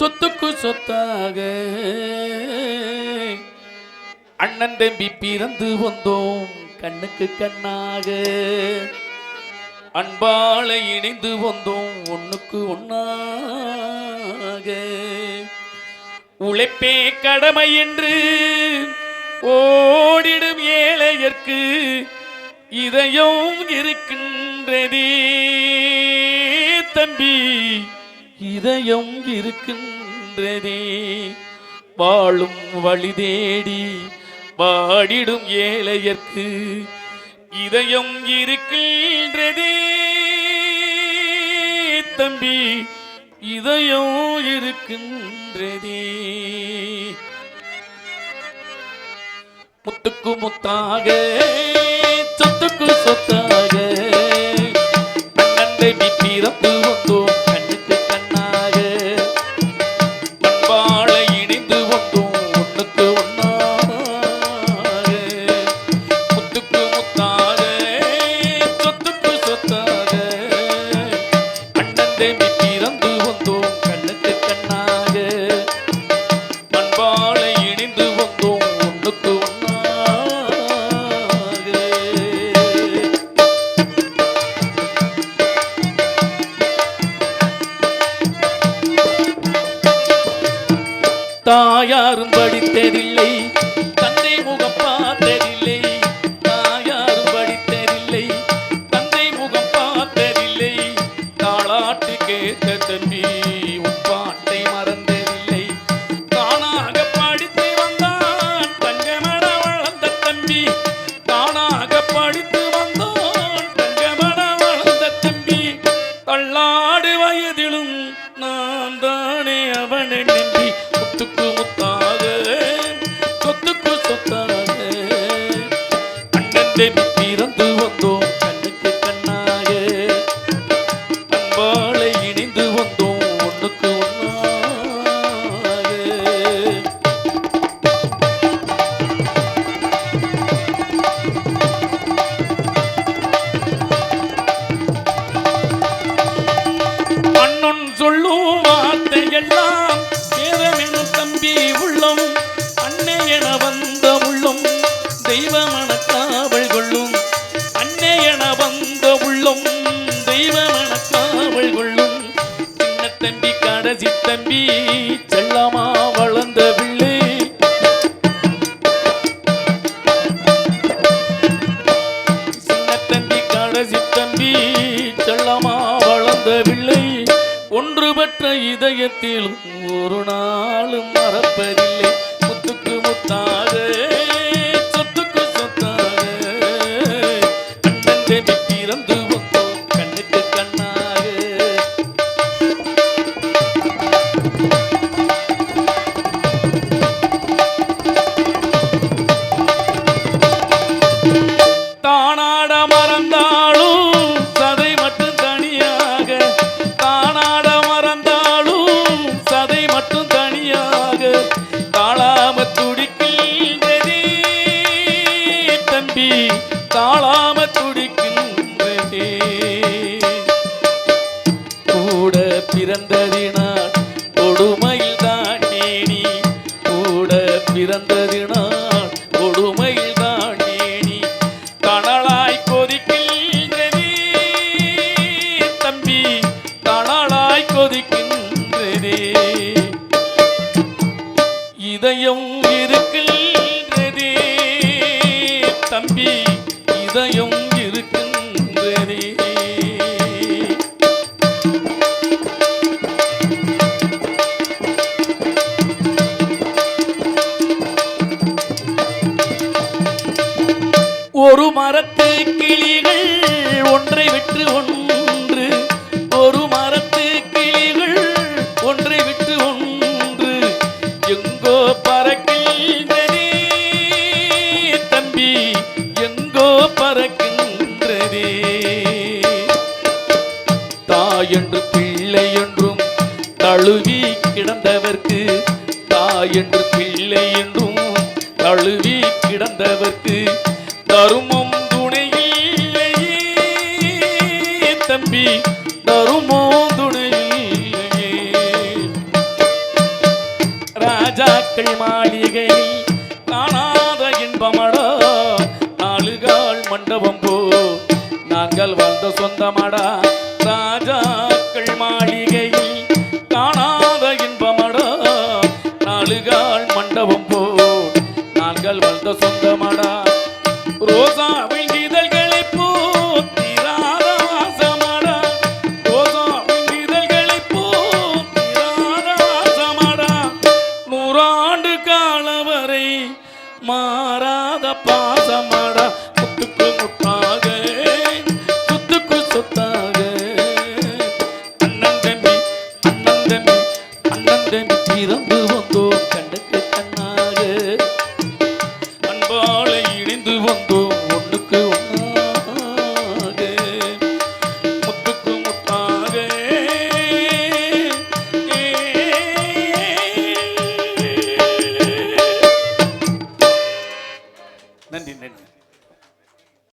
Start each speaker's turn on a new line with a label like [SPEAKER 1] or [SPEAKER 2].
[SPEAKER 1] சொத்துக்கு சொத்தாக. அண்ணன் தம்பி பிறந்து வந்தோம் கண்ணுக்கு கண்ணாக. அன்பால இணைந்து வந்தோம் ஒண்ணுக்கு ஒன்னாக உழைப்பே கடமை என்று ஓடிடும் ஏழையர்க்கு இதயம் இருக்கின்றதே தம்பி. இதயம் இருக்கின்றதே. வாழும் வழி தேடி வாடிடும் ஏழையர்க்கு இதயம் இருக்கின்றதே. தம்பி இதயம் இருக்கின்றதே. முத்துக்கு முத்தாக சொத்துக்கு சொத்தாக. அண்ணன் தம்பி பிறந்து வந்தோம் தாயாரும் படித்ததில்லை தந்தை முகம் பார்த்ததில்லை தாயாரும் படித்ததில்லை தந்தை முகம் பார்த்ததில்லை. தாளாட்டு கேட்ட தம்பி அண்ணன் பிறந்து வந்தோம் தம்பி தம்பி செல்லமா வளர்ந்த பிள்ளை சின்ன கடைசி தம்பி செல்லமா வளர்ந்த பிள்ளை ஒன்று பெற்ற இதயத்திலும் ஒரு நாளும் மறப்பதில்லை. முத்துக்கு முத்தான் இதயம் இருக்கின்றதே. தம்பி இதயம் இருக்கின்றதே. ஒரு மரத்து கிளிகள் ஒன்றை விட்டு ஒன்று இல்லை என்றும் தழுவி கிடந்தவர்க்கு தருமம் துணையில்லையே தம்பி தருமோ துணையில்லையே ராஜாக்கள் மாளிகை காணாத இன்பமடா. நாலுகால் மண்டபம் போ. நாங்கள் வாழ்ந்த சொந்தமடா. ராஜாக்கள் மாளிகையில் சொந்தமடா. ரோசாவின் இதழ்களை பூத்திராத வாசமடா ரோசாவின் இதழ்களை பூத்திராத வாசமடா நூறாண்டு காலம் வரை மாறாத பாசமடா. முத்துக்கு முத்தாக சொத்துக்கு சொத்தாக. அண்ணன் தம்பி அண்ணன் தம்பி அண்ணன் தம்பி பிறந்து வந்தோம் கண்ணுக்கு